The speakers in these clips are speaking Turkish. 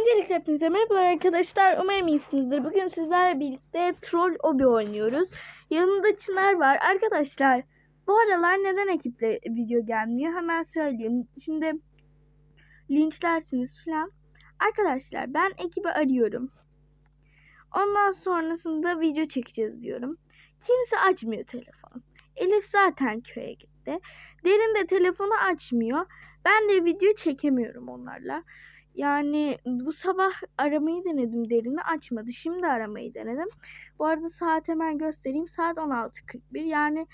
Öncelikle hepinize merhabalar arkadaşlar. Umarım iyisinizdir. Bugün sizlerle birlikte Troll Obi oynuyoruz. Yanımda Çınar var. Arkadaşlar bu aralar neden ekiple video gelmiyor? Hemen söyleyeyim. Şimdi linçlersiniz falan. Arkadaşlar ben ekibi arıyorum. Ondan sonrasında video çekeceğiz diyorum. Kimse açmıyor telefon. Elif zaten köye gitti. Derin de telefonu açmıyor. Ben de video çekemiyorum onlarla. Yani bu sabah aramayı denedim derini açmadı. Şimdi aramayı denedim. Bu arada saat hemen göstereyim. Saat 16.41. Yani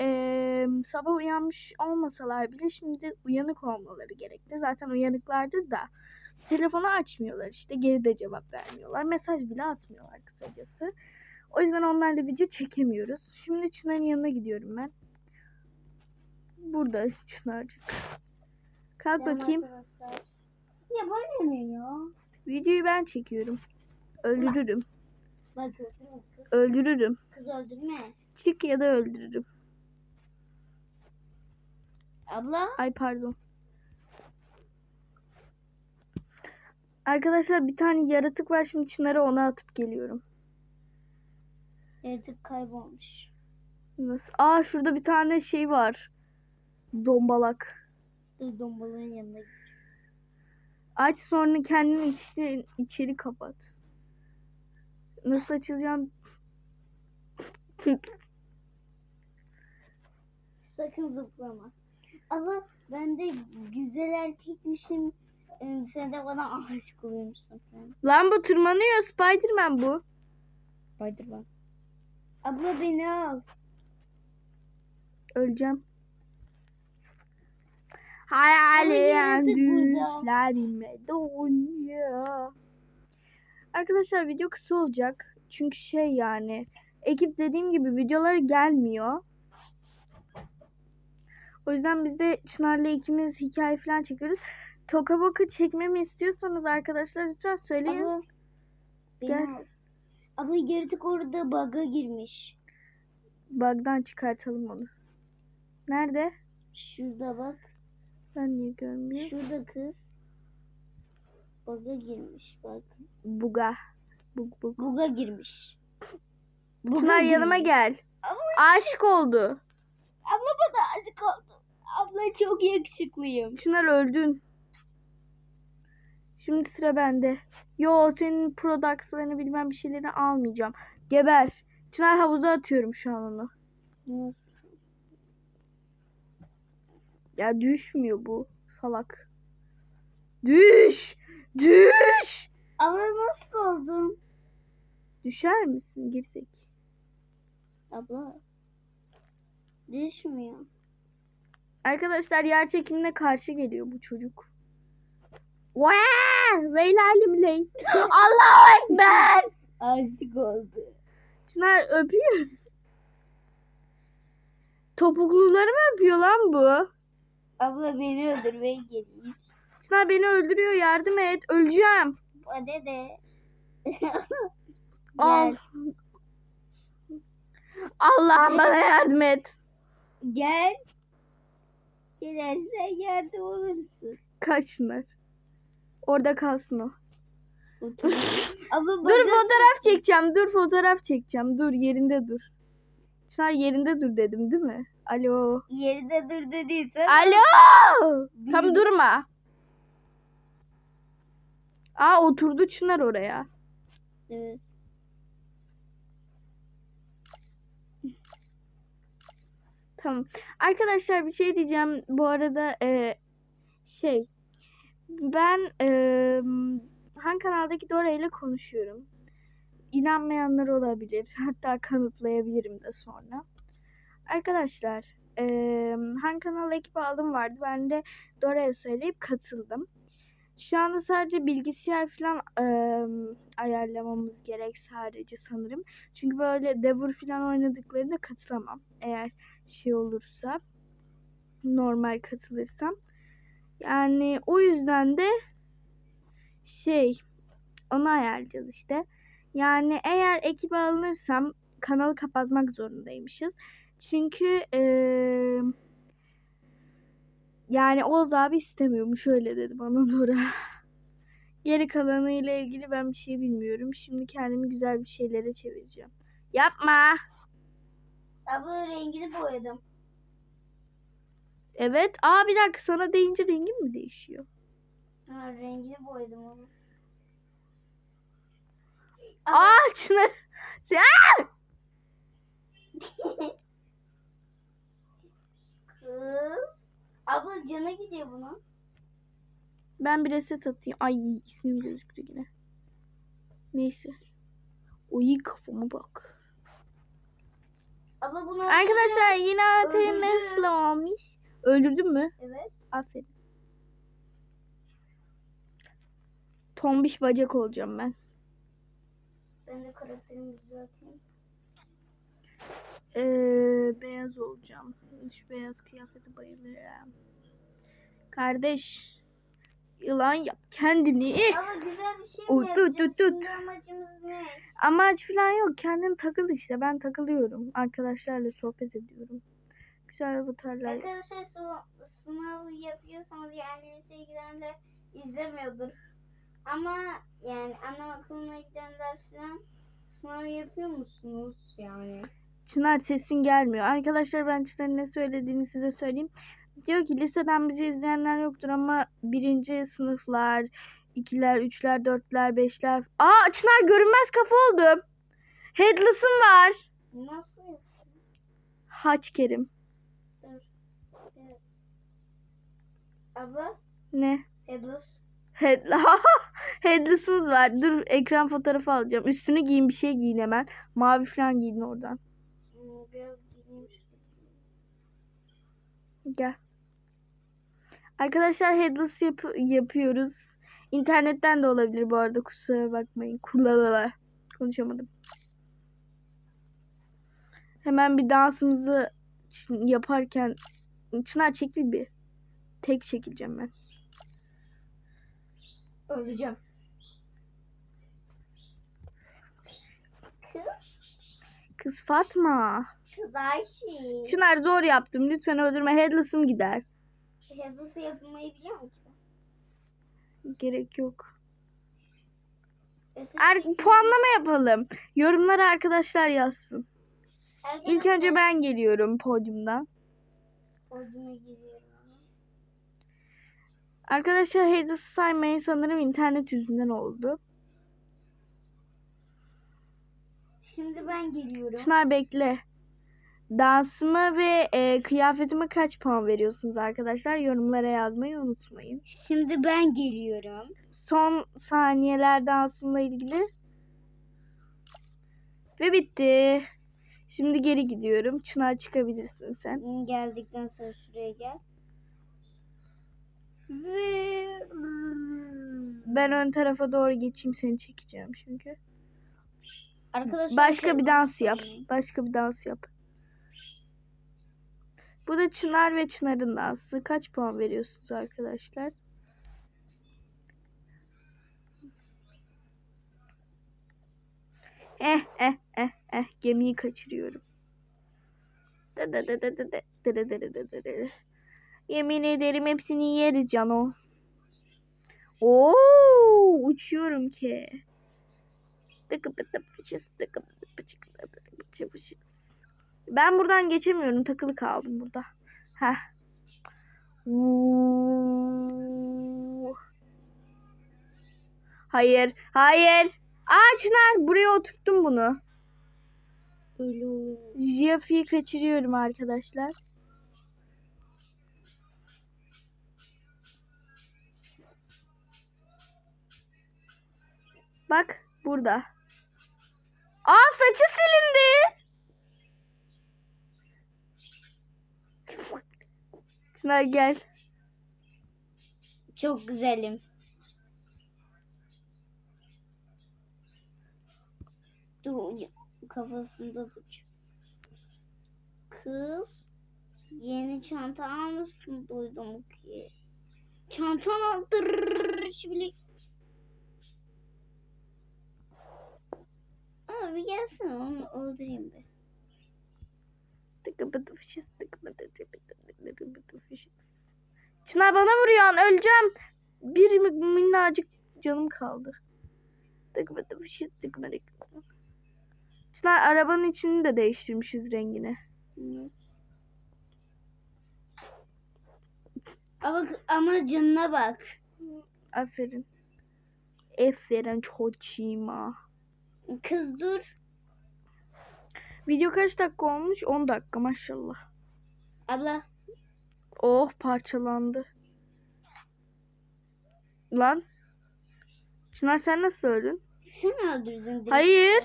eee, sabah uyanmış olmasalar bile şimdi uyanık olmaları gerekli. Zaten uyanıklardır da. Telefonu açmıyorlar işte. Geri de cevap vermiyorlar. Mesaj bile atmıyorlar kısacası. O yüzden onlarla video çekemiyoruz. Şimdi Çınar'ın yanına gidiyorum ben. Burada Çınar'cık. Kalk bakayım. Ya bana ne ya? Videoyu ben çekiyorum. Öldürürüm. Bak öldürme kız. Öldürürüm. Kız öldürme. Çık ya da öldürürüm. Abla. Ay pardon. Arkadaşlar bir tane yaratık var şimdi Çınar'a onu atıp geliyorum. Yaratık kaybolmuş. Nasıl? Aa şurada bir tane şey var. Dombalak. Dombalığın yanına. Aç sonra kendini içine, içeri kapat. Nasıl açılacağım? Sakın zıplama. Ama ben de güzel erkekmişim. Ee, Sen de bana aşık oluyormuşsun falan. Lan bu tırmanıyor. Spiderman bu. Spiderman. Abla beni al. Öleceğim. Burada. düşlerime donuyor. Arkadaşlar video kısa olacak. Çünkü şey yani ekip dediğim gibi videoları gelmiyor. O yüzden biz de Çınar'la ikimiz hikaye falan çekiyoruz. Toka boka çekmemi istiyorsanız arkadaşlar lütfen söyleyin. Beni Gel. Abla yaratık orada bug'a girmiş. Bug'dan çıkartalım onu. Nerede? Şurada bak. Ben niye görmüyorum? Şurada kız. Bug'a girmiş bak. Buga. Bug bug. Bug'a girmiş. Bug'a Çınar yanıma gel. Ama Aşık oldu. abla bana aşık oldu. Abla çok yakışıklıyım. Çınar öldün. Şimdi sıra bende. Yo senin products'larını bilmem bir şeylerini almayacağım. Geber. Çınar havuza atıyorum şu an onu. Ya düşmüyor bu salak. Düş. Düş. Abla nasıl oldun? Düşer misin girsek? Abla. Düşmüyor. Arkadaşlar yer çekimine karşı geliyor bu çocuk. Veylalim ley. Allahu Ekber. Aşık oldu. Çınar öpüyor. Topukluları mı öpüyor lan bu? Abla beni öldürmeye geliyor. Çınar beni öldürüyor yardım et. Öleceğim. Bana de. Al. Allah'ım bana yardım et. Gel. Gelirsen yardım olursun. Kaç Çınar. Orada kalsın o. Abla Dur fotoğraf çekeceğim. Dur fotoğraf çekeceğim. Dur yerinde dur. Çınar yerinde dur dedim değil mi? Alo. Yerinde dur dediysen. Alo. Tam Dur. durma. Aa oturdu Çınar oraya. Evet. Tamam. Arkadaşlar bir şey diyeceğim. Bu arada e, şey ben e, Han kanaldaki Dora ile konuşuyorum. İnanmayanlar olabilir. Hatta kanıtlayabilirim de sonra. Arkadaşlar e, Han kanal ekibi alım vardı. Ben de Dora'ya söyleyip katıldım. Şu anda sadece bilgisayar falan e, ayarlamamız gerek sadece sanırım. Çünkü böyle Devur falan oynadıklarında katılamam. Eğer şey olursa normal katılırsam. Yani o yüzden de şey onu ayarlayacağız işte. Yani eğer ekibe alınırsam kanalı kapatmak zorundaymışız. Çünkü eee yani Oğuz abi istemiyormuş öyle dedi bana Dora. Geri kalanı ile ilgili ben bir şey bilmiyorum. Şimdi kendimi güzel bir şeylere çevireceğim. Yapma. Abla rengini boyadım. Evet. Aa bir dakika sana deyince rengin mi değişiyor? Ha rengini boyadım onu. Aa! Kız. Abla cana gidiyor bunun. Ben bir reset atayım. Ay ismim gözüktü yine. Neyse. Oy kafama bak. Abla bunu Arkadaşlar yine ATM nasıl olmuş? Öldürdün mü? Evet. Aferin. Tombiş bacak olacağım ben. Ben de karakterimi düzelteyim. Ee, beyaz olacağım. Şu beyaz kıyafeti bayılırım. Kardeş. Yılan yap kendini. Abla güzel bir şey mi Oy, tut, yapacağız? tut, tut. Şimdi amacımız ne? Amaç falan yok. Kendin takıl işte. Ben takılıyorum. Arkadaşlarla sohbet ediyorum. Güzel avatarlar. Arkadaşlar sınav, sınav yapıyorsanız yani liseye gidenler izlemiyordur. Ama yani ana okuluna gidenler falan sınav yapıyor musunuz yani? Çınar sesin gelmiyor. Arkadaşlar ben Çınar'ın ne söylediğini size söyleyeyim. Diyor ki liseden bizi izleyenler yoktur ama birinci sınıflar, ikiler, üçler, dörtler, beşler. Aa Çınar görünmez kafa oldum. Headless'ım var. Nasıl? Haç Kerim. Evet. Abla, Ne? Headless. Head Headless'ımız var. Dur ekran fotoğrafı alacağım. Üstünü giyin bir şey giyin hemen. Mavi falan giyin oradan. Gel. Arkadaşlar headless yap- yapıyoruz. İnternetten de olabilir bu arada kusura bakmayın. Kullanala. Konuşamadım. Hemen bir dansımızı yaparken Çınar çekil bir. Tek çekileceğim ben. Öleceğim. Kız, Kız Fatma. kız Ayşe. Çınar zor yaptım. Lütfen öldürme. Headless'ım gider. Headless'ı yapmayı biliyor musun? Gerek yok. Er puanlama yapalım. Yorumlara arkadaşlar yazsın. İlk Arkadaşlar, önce ben geliyorum podyumdan. Podyuma giriyorum. Arkadaşlar Hades'ı saymayın sanırım internet yüzünden oldu. Şimdi ben geliyorum. Çınar bekle. Dansıma ve e, kıyafetime kaç puan veriyorsunuz arkadaşlar? Yorumlara yazmayı unutmayın. Şimdi ben geliyorum. Son saniyeler dansımla ilgili. Ve bitti. Şimdi geri gidiyorum. Çınar çıkabilirsin sen. Geldikten sonra şuraya gel. Ve Ben ön tarafa doğru geçeyim seni çekeceğim çünkü. Arkadaşlar Başka bir dans yap. Başka bir dans yap. Bu da Çınar ve Çınar'ın dansı. Kaç puan veriyorsunuz arkadaşlar? Eh eh eh eh gemiyi kaçırıyorum. Da da da da da da da da da da da da. Yemin ederim hepsini yeriz Cano. Oo, uçuyorum ki. Ben buradan geçemiyorum. Takılı kaldım burada. Heh. Hayır. Hayır. Ağaçlar. Buraya oturttum bunu. Jiyafi'yi kaçırıyorum arkadaşlar. Bak burada. Aa saçı silindi. Çınar gel. Çok güzelim. Dur kafasında dur. Kız yeni çanta almışsın duydum ki. Çantan aldır şimdi. Aa bir gelsene onu öldüreyim bir. Tıkı bıtı fışız, tıkı bıtı tıkı bıtı tıkı bıtı fışız. Çınar bana vuruyorsun öleceğim. Bir minnacık canım kaldı. Tıkmadı bir şey tıkmadı. Çınar arabanın içini de değiştirmişiz rengini. Evet. Ama, ama canına bak. Aferin. Aferin çocuğuma. Kız dur. Video kaç dakika olmuş? 10 dakika maşallah. Abla. Oh parçalandı. Lan. Çınar sen nasıl öldün? Sen öldürdün direkt. Hayır.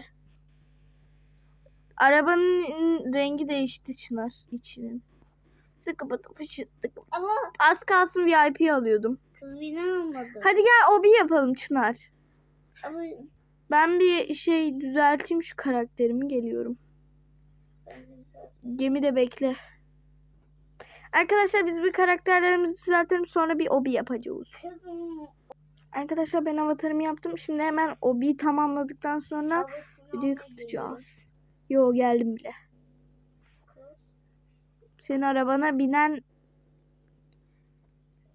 Arabanın rengi değişti Çınar içinin. Sıkı batı fışıttık. Ama Az kalsın VIP alıyordum. kız beni almadı. Hadi gel obi yapalım Çınar. Ama Ben bir şey düzelteyim şu karakterimi geliyorum. Gemide bekle. Arkadaşlar biz bir karakterlerimizi düzeltelim sonra bir obi yapacağız. Arkadaşlar ben avatarımı yaptım. Şimdi hemen obiyi tamamladıktan sonra videoyu kapatacağız. Yo geldim bile. Senin arabana binen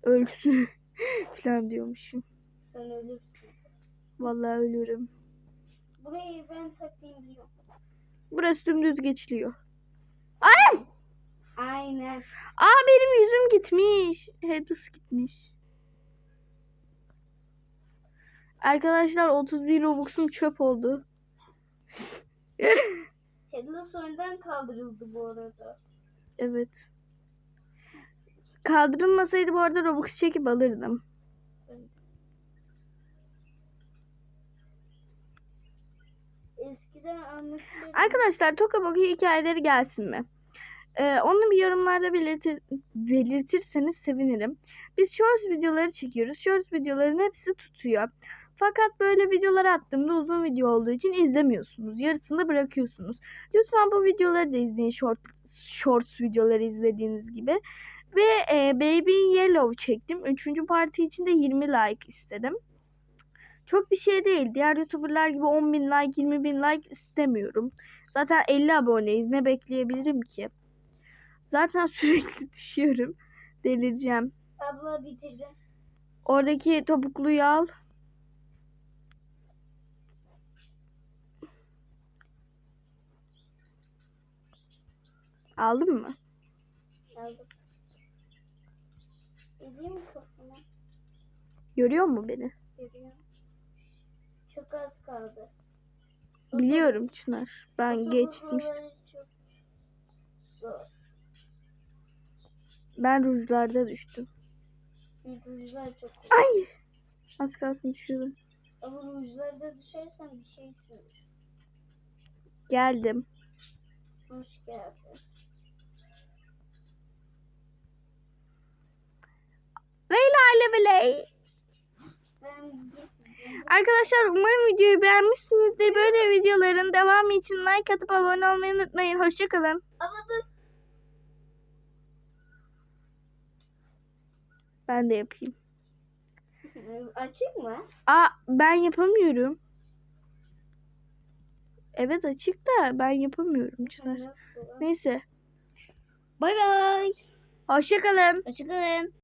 ölsün falan diyormuşum. Sen ölürsün. Vallahi ölürüm. Burayı ben takayım diyorum. Burası dümdüz geçiliyor. Ay! Aynen. Aa benim yüzüm gitmiş. Headless gitmiş. Arkadaşlar 31 Robux'um çöp oldu. Headless oyundan kaldırıldı bu arada. Evet. Kaldırılmasaydı bu arada Robux çekip alırdım. Arkadaşlar Tokaboku hikayeleri gelsin mi? Ee, onu bir yorumlarda belirtir, belirtirseniz sevinirim. Biz shorts videoları çekiyoruz. Shorts videoların hepsi tutuyor. Fakat böyle videolar attığımda uzun video olduğu için izlemiyorsunuz. Yarısında bırakıyorsunuz. Lütfen bu videoları da izleyin. Short, shorts videoları izlediğiniz gibi. Ve e, Baby Yellow çektim. Üçüncü parti için de 20 like istedim. Çok bir şey değil. Diğer YouTuber'lar gibi 10 bin like, 20 bin like istemiyorum. Zaten 50 aboneyiz. Ne bekleyebilirim ki? Zaten sürekli düşüyorum. Delireceğim. Abla bitirdim. Oradaki topukluyu al. Aldın mı? Aldım. Görüyor mu beni? Görüyorum. Çok az kaldı. Biliyorum Çınar. Ben geçmiştim. Ben rujlarda düştüm. Rujlar çok zor. Ay! Az kalsın düşüyordum. Ama rujlarda düşersen bir şey sınır. Geldim. Hoş geldin. Leyla ile Biley. Ben. Arkadaşlar umarım videoyu beğenmişsinizdir. Böyle videoların devamı için like atıp abone olmayı unutmayın. Hoşçakalın. Ama dur. Ben de yapayım. Açık mı? Aa ben yapamıyorum. Evet açık da ben yapamıyorum Çınar. Neyse. Bay bay. Hoşçakalın. Hoşçakalın.